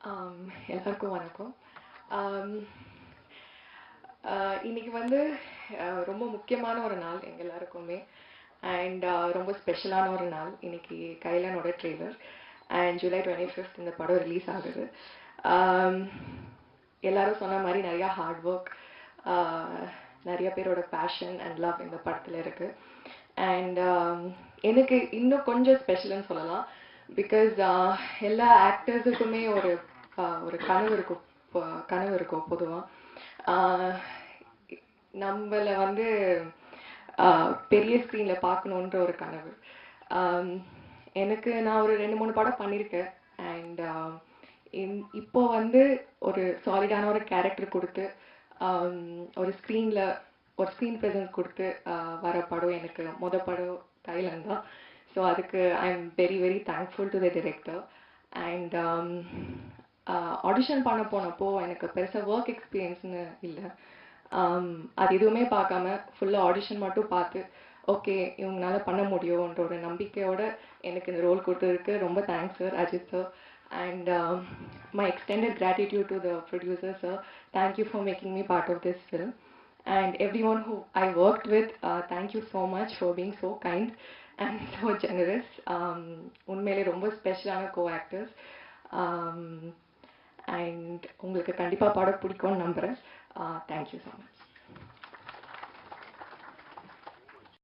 எல்லாருக்கும் வணக்கம். இன்னைக்கு வந்து ரொம்ப முக்கியமான ஒரு நாள் எங்க எல்லாருக்குமே. அண்ட் ரொம்ப ஸ்பெஷலான ஒரு நாள். இன்னைக்கு கைலானோட trailer and July twenty fifth இந்த படம் ரிலீஸ் ஆகுது. எல்லாரும் சொன்ன மாதிரி நிறைய ஹார்ட் ஒர்க் நிறைய பேரோட பேஷன் அண்ட் லவ் இந்த படத்தில் இருக்கு. அண்ட் எனக்கு இன்னும் கொஞ்சம் ஸ்பெஷல்னு சொல்லலாம். பிகாஸ் uh, எல்லா ஆக்டர்ஸுக்குமே ஒரு ஒரு கனவு இருக்கும் கனவு இருக்கும் பொதுவாக நம்மளை வந்து பெரிய ஸ்க்ரீனில் பார்க்கணுன்ற ஒரு கனவு. எனக்கு நான் ஒரு ரெண்டு மூணு படம் பண்ணியிருக்கேன் அண்ட் இப்போ வந்து ஒரு சாலிடான ஒரு கேரக்டர் கொடுத்து ஒரு ஸ்க்ரீனில் ஒரு ஸ்க்ரீன் ப்ரெசன்ஸ் கொடுத்து வர படம் எனக்கு மொதல் படம் தைலண்ட் தான் ஸோ அதுக்கு I am very very thankful to the director and audition பண்ண போனப்போ எனக்கு பெருசாக ஒர்க் எக்ஸ்பீரியன்ஸ்னு இல்லை. Um, அது எதுவுமே பார்க்காம ஃபுல்லாக ஆடிஷன் மட்டும் பார்த்து ஓகே இவங்களால பண்ண முடியும்ன்ற ஒரு நம்பிக்கையோட எனக்கு இந்த ரோல் கொடுத்துருக்கு ரொம்ப thanks sir Ajith sir and my extended gratitude to the producer sir thank you for making me part of this film and everyone who I work with thank you so much for being so kind and so generous உண்மையிலே ரொம்ப ஸ்பெஷலான co actors and உங்களுக்கு கண்டிப்பாக பாட பிடிக்கும்னு நம்புகிறேன் thank you so much